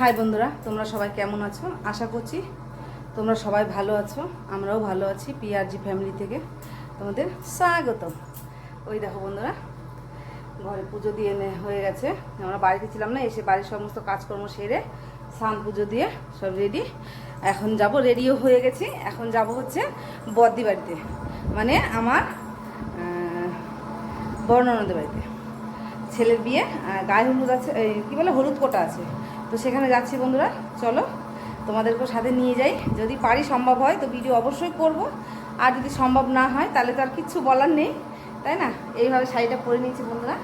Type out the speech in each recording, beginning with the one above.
High বন্ধুরা, তোমরা সবাই কেমন আছো? আশা করছি তোমরা সবাই ভালো আছো, আমরাও ভালো আছি পিআরজি ফ্যামিলি থেকে। তোমাদের স্বাগত ওই দেখো বন্ধুরা, ঘরে পুজো দিয়ে হয়ে গেছে। আমরা বাড়িতে ছিলাম না, এসে বাড়ির সমস্ত কাজকর্ম সেরে স্নান পুজো দিয়ে সব রেডি এখন যাব রেডিও হয়ে গেছি। এখন যাব হচ্ছে বদ্দি বাড়িতে মানে আমার ননদের বাড়িতে। ছেলের বিয়ে গায়ে হলুদ আছে কী বলে, হলুদ কোটা আছে। তো সেখানে যাচ্ছি বন্ধুরা, চলো। তোমাদেরকেও সাথে নিয়ে যাই। যদি পারি সম্ভব হয়, তো ভিডিও অবশ্যই করব। আর যদি সম্ভব না হয়, তাহলে তো আর কিচ্ছু বলার নেই, তাই না? এইভাবে শাড়িটা পরে নিয়েছি বন্ধুরা।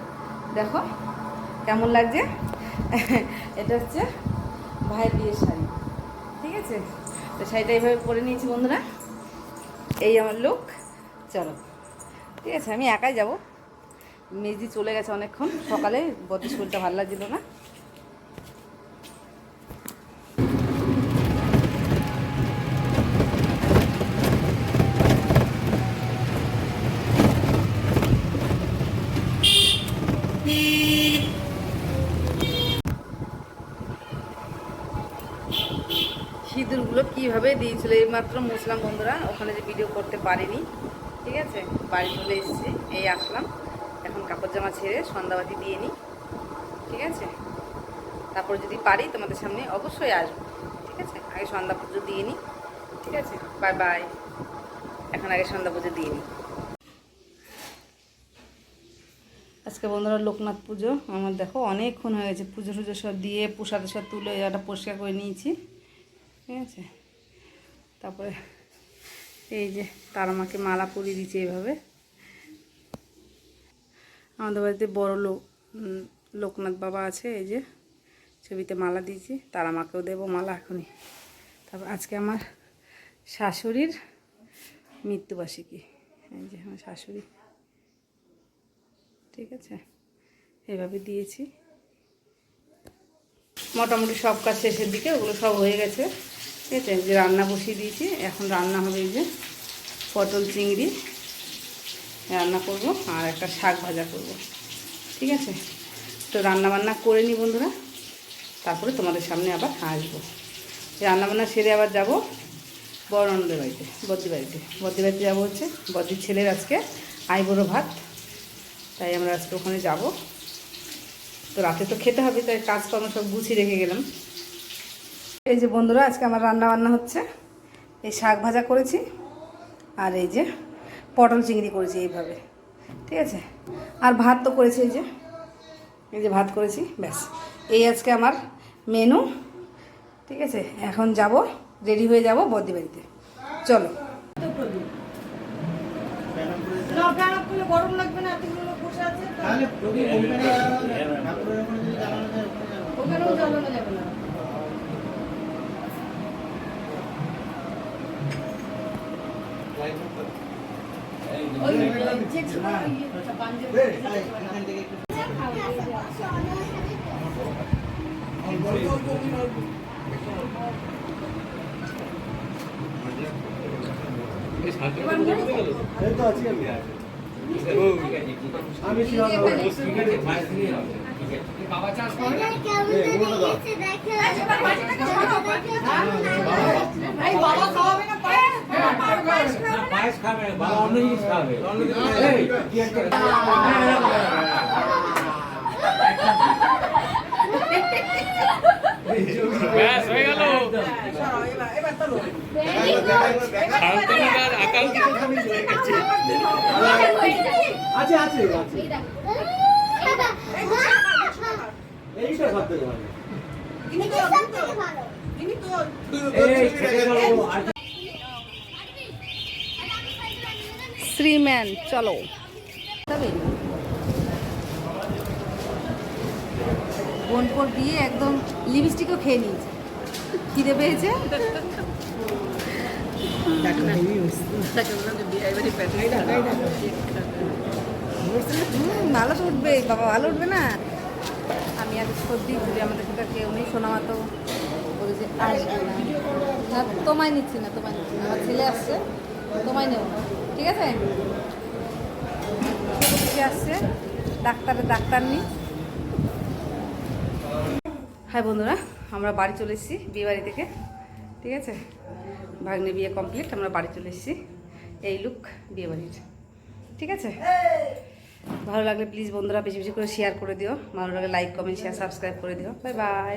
দেখো, কেমন লাগছে? এটা হচ্ছে ভাইয়ের বিয়ের শাড়ি, ঠিক আছে? তো শাড়িটা এইভাবে পরে নিয়েছি বন্ধুরা। এই আমার লুক চলো। ঠিক আছে, আমি একাই যাব। মেজি চলে গেছে অনেকক্ষণ, সকালে বদ্রি শরীরটা ভালো লাগছিল না। সিঁদুরগুলো কীভাবে দিয়েছিল? এইমাত্র মুসলাম বন্ধুরা, ওখানে যে ভিডিও করতে পারিনি, ঠিক আছে? বাড়ি চলে এসেছি, এই আসলাম। এখন কাপড় জামা ছেড়ে সন্ধ্যাবাতি দিয়ে নিই, ঠিক আছে? তারপর যদি পারি তোমাদের সামনে অবশ্যই আসব, ঠিক আছে? আগে সন্ধ্যা পুজো দিয়ে নিই, ঠিক আছে? বাই বাই এখন আগে সন্ধ্যা পুজো দিয়ে নিই। আজকে বন্ধুরা লোকনাথ পুজো। আমার দেখো অনেকক্ষণ হয়ে গেছে, পুজো টুজো সব দিয়ে প্রসাদ সব তুলে একটা পরিষ্কার করে নিয়েছি। ঠিক আছে? তারপরে এই যে তার আমাকে মালা পরিয়ে দিচ্ছে এইভাবে আমাদের বাড়িতে বড় লোক লোকনাথ বাবা আছে, এই যে ছবিতে মালা দিয়েছি, তারা মাকেও দেবো মালা এখনই। তারপর আজকে আমার শাশুড়ির মৃত্যুবার্ষিকী। এই যে আমার শাশুড়ি ঠিক আছে? এভাবে দিয়েছি। মোটামুটি সব কাজ শেষের দিকে, ওগুলো সব হয়ে গেছে। ঠিক আছে যে রান্না বসিয়ে দিয়েছি। এখন রান্না হবে এই যে পটল চিংড়ি। রান্না করব আর একটা শাক ভাজা করব। ঠিক আছে? তো রান্না বান্না করে নি বন্ধুরা। তারপরে তোমাদের সামনে আবার আসব। রান্না বান্না সেরে আবার যাব বড় ননদের বাড়িতে বদ্রি বাড়িতে। বদ্রি বাড়িতে যাব হচ্ছে বদ্রির ছেলের আজকে আইবুড়ো ভাত। তাই আমরা আজকে ওখানে যাব। তো রাতে তো খেতে হবে, তাই কাজকর্ম সব গুছিয়ে রেখে গেলাম। এই যে বন্ধুরা, আজকে আমার রান্না বান্না হচ্ছে। এই শাক ভাজা করেছি আর এই যে পটল চিংড়ি করেছি এইভাবে। ঠিক আছে? আর ভাত তো করেছি এই যে এই যে ভাত করেছি, ব্যাস। এই আজকে আমার মেনু। ঠিক আছে? এখন যাব, রেডি হয়ে যাব বদ্রি বাড়িতে। চলো। গরম লাগবে না ওখানেও জ্বালানো যাবে না। এই তো আছি আমি। আমি ছিলাম না। এই, ওগুলো দাও। পায়েস খাবে বা অন্য জিনিস খাবে এই, কি ব্যাস হয়ে গেল আকাল আছে আছে আছে এইটা সব থেকে ভালো এই, খেতে যাব, শ্রীম্যান চলো বোনপোর দিয়ে একদম লিপস্টিকও খেয়ে নিয়েছে খিদে পেয়েছে ভালো তো উঠবে, বাবা ভালো উঠবে না? আমি আজ সর্দি ঘুরি আমাদের সাথে কেউ নেই শোনা মাতো বলেছে আসবে না। না, তোমায় নিচ্ছি না, তোমায় নিচ্ছি না, আমার ছেলে আসছে, তোমায় নেব ঠিক আছে? আসছে ডাক্তারের ডাক্তার নেই। হাই বন্ধুরা, আমরা বাড়ি চলে এসেছি, বিয়ে থেকে, ঠিক আছে? ভাগ্নে বিয়ে কমপ্লিট আমরা বাড়ি চলে এসেছি, এই লুক বিয়ে ঠিক আছে? ভালো লাগলে প্লিজ বন্ধুরা বেশি বেশি করে শেয়ার করে দিও। ভালো লাগলে লাইক কমেন্ট শেয়ার সাবস্ক্রাইব করে দিও। Bye bye